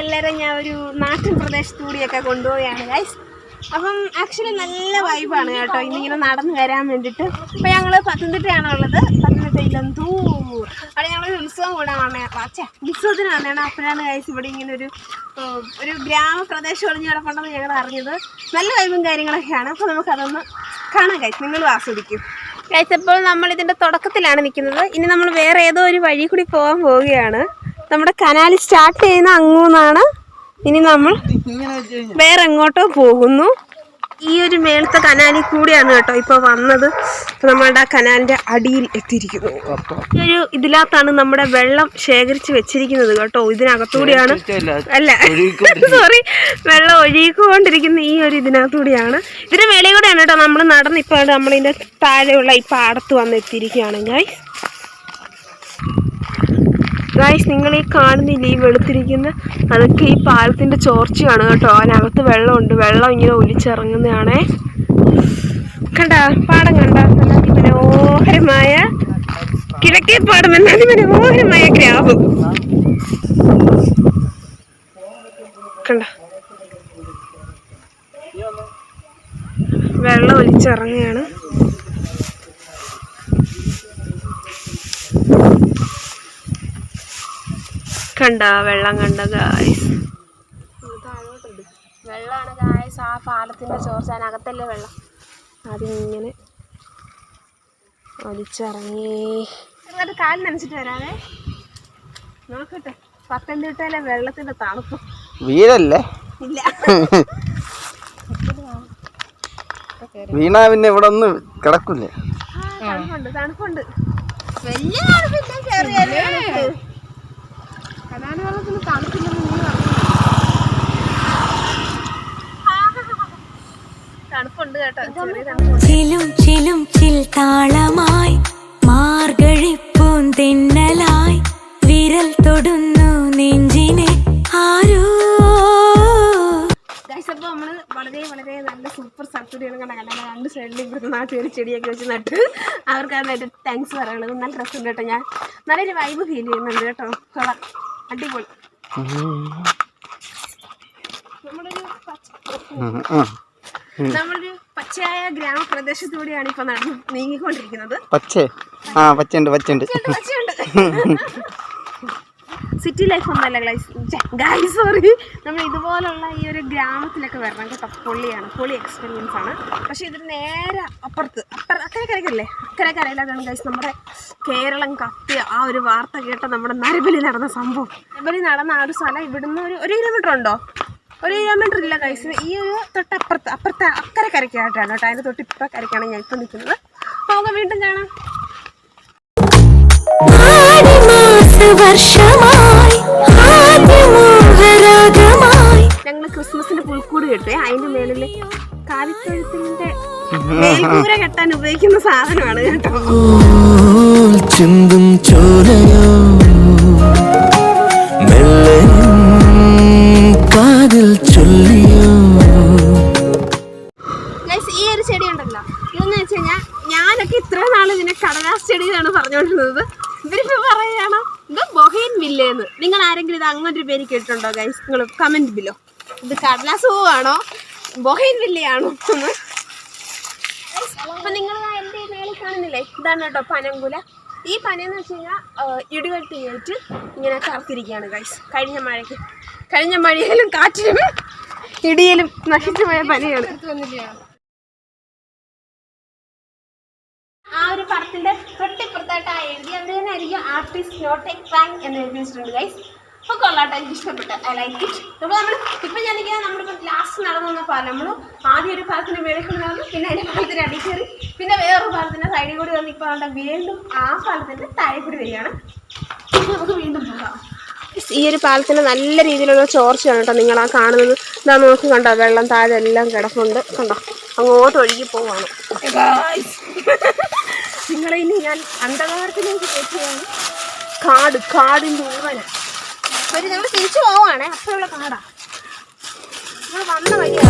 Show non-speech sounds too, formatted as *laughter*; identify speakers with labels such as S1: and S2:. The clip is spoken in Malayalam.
S1: നിങ്ങളെല്ലാവരും ഞാൻ ഒരു നാട്ടിൻ പ്രദേശത്തു കൂടിയൊക്കെ കൊണ്ടുപോവുകയാണ് ഗൈസ് അപ്പം ആക്ച്വലി നല്ല വൈബാണ് കേട്ടോ ഇന്നിങ്ങനെ നടന്നു വരാൻ വേണ്ടിയിട്ട് അപ്പം ഞങ്ങൾ പത്തനംതിട്ടയാണ് ഉള്ളത്? പത്തനംതിട്ട ഇലന്തൂർ അവിടെ ഞങ്ങൾ ഉത്സവം കൂടാൻ വന്നേ അച്ഛാ ഉത്സവത്തിന് വന്നതാണ് അപ്പോഴാണ് ഗൈസ് ഇവിടെ ഇങ്ങനെ ഒരു ഒരു ഗ്രാമപ്രദേശം ഒളിഞ്ഞ് കിടപ്പുണ്ടെന്ന് ഞങ്ങൾ അറിഞ്ഞത്. നല്ല വൈബും കാര്യങ്ങളൊക്കെയാണ്. അപ്പോൾ നമുക്കതൊന്ന് കാണാം ഗൈസ് നിങ്ങളും ആസ്വദിക്കും. ഇപ്പോൾ നമ്മൾ ഇതിന്റെ തുടക്കത്തിലാണ് നിൽക്കുന്നത്. ഇനി നമ്മൾ വേറെ ഏതോ ഒരു വഴി കൂടി പോകാൻ പോവുകയാണ്. നമ്മുടെ കനാൽ സ്റ്റാർട്ട് ചെയ്യുന്ന അങ്ങൂന്നാണ്. ഇനി നമ്മൾ വേറെ എങ്ങോട്ടോ പോകുന്നു. ഈ ഒരു മേളത്തെ കനാലിൽ കൂടിയാണ് കേട്ടോ ഇപ്പോൾ വന്നത്. ഇപ്പൊ നമ്മളുടെ ആ കനാലിന്റെ അടിയിൽ എത്തിയിരിക്കുന്നു. ഈ ഒരു ഇതിനകത്താണ് നമ്മുടെ വെള്ളം ശേഖരിച്ച് വെച്ചിരിക്കുന്നത് കേട്ടോ. ഇതിനകത്തൂടിയാണ്. അല്ല. സോറി *laughs* വെള്ളം ഒഴുകിക്കൊണ്ടിരിക്കുന്ന ഈ ഒരു ഇതിനകത്തൂടിയാണ്. ഇതിന്റെ മേലെ കൂടെയാണ് കേട്ടോ നമ്മൾ നടന്ന്. ഇപ്പോൾ താഴെയുള്ള ഈ പാടത്ത് വന്ന് എത്തിയിരിക്കുകയാണ് ഗായ്സ് ഗായ്സ് നിങ്ങൾ ഈ കാണുന്നില്ല ഈ വെളുത്തിരിക്കുന്ന അതൊക്കെ ഈ പാലത്തിന്റെ ചോർച്ചയാണ് കേട്ടോ. അതിനകത്ത് വെള്ളമുണ്ട്. വെള്ളം ഇങ്ങനെ ഒലിച്ചിറങ്ങുന്നതാണേ. കണ്ട? പാടം കണ്ട? നല്ല അതിമനോഹരമായ കിഴക്കേ പാടം. എന്ന അതിമനോഹരമായ ഗ്രാമം. കണ്ട? വെള്ളം ഒലിച്ചിറങ്ങുകയാണ്. കണ്ട വെള്ളം കണ്ട ഗായ്സ് വെള്ളമാണ് ഗായ്സ് ആ പാലത്തിന്റെ ചോർച്ച. അതിനകത്തല്ലേ വെള്ളം? അതിങ്ങനെ ഒലിച്ചിറങ്ങി അത് കാലിൽ നനച്ചിട്ട് വരാവേ. നോക്കട്ടെ പത്തനംതിട്ടയിലെ വെള്ളത്തിന്റെ തണുപ്പ്.
S2: വീരല്ലേ
S1: ഇല്ല.
S2: വീണാ പിന്നെ ഇവിടെ ഒന്ന് കിടക്കൂലേ
S1: തണുപ്പുണ്ട് തണുപ്പുണ്ട്. വലിയ തണുപ്പില്ല ചെറിയ കനാല് വെള്ളത്തിന് തണുപ്പില്ലെന്ന് നീ പറഞ്ഞു തണുപ്പുണ്ട് കേട്ടോ ചെറിയ തണുപ്പുണ്ട്
S3: ചിലും ചിലും ചിൽ താളമായി മാർഗഴിപ്പൂന്തെന്നലായി വിരൽ തൊടുന്നു നെഞ്ചിനെ ആരോ.
S1: അപ്പോൾ നമ്മൾ വളരെ വളരെ നല്ല സൂപ്പർ സ്ഥലത്തൂടെയാണ് കണ്ട? കണ്ട രണ്ട് സൈഡിലും നാട്ടിൽ ഒരു ചെടിയൊക്കെ വെച്ച് നട്ട് അവർക്ക് അതിനായിട്ട് താങ്ക്സ് പറയുന്നത് നല്ല രസമുണ്ട് കേട്ടോ. ഞാൻ നല്ലൊരു വൈബ് ഫീൽ ചെയ്യുന്നുണ്ട് കേട്ടോ. കൊള്ളാം. അടിപൊളി. നമ്മളൊരു പച്ച നമ്മളൊരു പച്ചയായ ഗ്രാമപ്രദേശത്തൂടെയാണ് ഇപ്പോൾ നടന്ന് നീങ്ങിക്കൊണ്ടിരിക്കുന്നത്.
S2: പച്ചേ. ആ പച്ചയുണ്ട് പച്ചയുണ്ട്.
S1: സിറ്റി ലൈഫ് ഒന്നല്ല ഗൈസ് ഗൈസ് സോറി നമ്മൾ ഇതുപോലുള്ള ഈ ഒരു ഗ്രാമത്തിലൊക്കെ വരണം കേട്ടോ. പൊള്ളിയാണ്. പൊളി എക്സ്പീരിയൻസ് ആണ്. പക്ഷെ ഇതിന് നേരെ അപ്പുറത്ത് അപ്പുറ അക്കരെ കരക്കല്ലേ അക്കരെ കരയിലാണ് ഗൈസ് നമ്മുടെ കേരളം കത്തിയ ആ ഒരു വാർത്ത കേട്ട നമ്മുടെ നരബലി നടന്ന സംഭവം. നരബലി നടന്ന ആ ഒരു സ്ഥലം ഇവിടുന്ന് ഒരു ഒരു കിലോമീറ്റർ ഉണ്ടോ? ഒരു കിലോമീറ്റർ ഇല്ല കൈസ് ഈ ഒരു തൊട്ടപ്പുറത്ത് അപ്പുറത്തെ അക്കരെ കരയ്ക്കായിട്ടാണ് കേട്ടോ. അതിന്റെ തൊട്ട് ഇപ്പുറ കരയ്ക്കാണ് ഞാൻ ഇപ്പോൾ നിൽക്കുന്നത്. അപ്പോൾ നമുക്ക് വീണ്ടും കാണാം. ഞങ്ങൾ ക്രിസ്മസിന്റെ പുൽക്കൂട് കെട്ടേ അതിന്റെ മേളിൽ കാലിത്തൊഴുത്തിന്റെ മേൽക്കൂര കെട്ടാൻ ഉപയോഗിക്കുന്ന സാധനമാണ് കേട്ടോ.
S4: ചിന്തും ചോരയോ മെല്ലെ കാതിൽ ചൊല്ലിയോ?
S1: ഈ ഒരു ചെടി ഉണ്ടല്ലോ. ഇതെന്ന് വെച്ച് കഴിഞ്ഞാൽ ഞാനൊക്കെ ഇത്ര നാൾ ഇതിനെ കടലാസ് ചെടി എന്നാണ് പറഞ്ഞുകൊണ്ടിരുന്നത് ഇവരിപ്പോ പറയാണ് ഇത് ബൊഹൈൻ വില്ലേന്ന് നിങ്ങൾ ആരെങ്കിലും ഇത് അങ്ങനെ ഒരു പേര് കേട്ടിട്ടുണ്ടോ ഗൈസ് നിങ്ങൾ കമന്റ് ബിലോ ഇത് കടലാസ് പൂവാണോ? ബൊഹൈൻ വില്ലയാണോ എന്ന്. അപ്പൊ നിങ്ങൾ എന്റെ മേളിൽ കാണുന്നില്ലേ? ഇതാണ് കേട്ടോ പനങ്കുല. ഈ പനയെന്ന് വെച്ച് കഴിഞ്ഞാൽ ഇടിവെട്ടി ഏറ്റ് ഇങ്ങനെ കറുത്തിരിക്കുകയാണ് ഗൈസ് കഴിഞ്ഞ മഴയ്ക്ക്. കഴിഞ്ഞ മഴയിലും കാറ്റിലും ഇടിയിലും നശിച്ചു പോയ പനിയാണ് ആ ഒരു പടത്തിന്റെ തൊട്ടിപ്പുറത്തായിട്ട് തന്നെ ആയിരിക്കും ആർട്ടിസ്റ്റ് നോട്ട് എ ക്രൈം എന്ന് എഴുതിയിട്ടുണ്ട് ഗൈസ് അപ്പോൾ കൊള്ളാട്ടെ എനിക്ക് ഇഷ്ടപ്പെട്ടു. ഐ ലൈക്ക് ഇറ്റ് അപ്പോൾ നമ്മൾ ഇപ്പം ഇങ്ങനെ നമ്മളിപ്പോൾ ലാസ്റ്റ് നടന്നു വന്ന നമ്മൾ ആദ്യം ഒരു ഭാഗത്തിന് മേളിൽ കൂടി പിന്നെ അതിന്റെ ഭാഗത്തിന് അടി കയറി പിന്നെ വേറൊരു ഭാഗത്തിന്റെ സൈഡിൽ കൂടി വന്ന് ഇപ്പോൾ അവിടെ വീണ്ടും ആ ഭാഗത്തിന്റെ താഴെ കൂടി വരികയാണ് ഇനി നമുക്ക് വീണ്ടും പോകാം ഈ ഒരു പാലത്തിന് നല്ല രീതിയിലുള്ള ചോർച്ചയാണ് കേട്ടോ നിങ്ങൾ ആ കാണുന്നത്. ഇതാ നോക്കി കണ്ടോ വെള്ളം താഴെ എല്ലാം കിടപ്പുണ്ട്. കണ്ടോ അങ്ങോട്ട് ഒഴുകി പോവാണ്. *laughs* നിങ്ങളെ ഇനി ഞാൻ അന്ധകാരത്തിലേക്ക് കയറ്റുകയാണ്. കാട് കാടിന്റെ ഊവന ഒരു നമ്മൾ തിരിച്ചു പോവാണേ അപ്പോഴുള്ള കാടാ. നിങ്ങൾ വന്ന വഴിയാണ്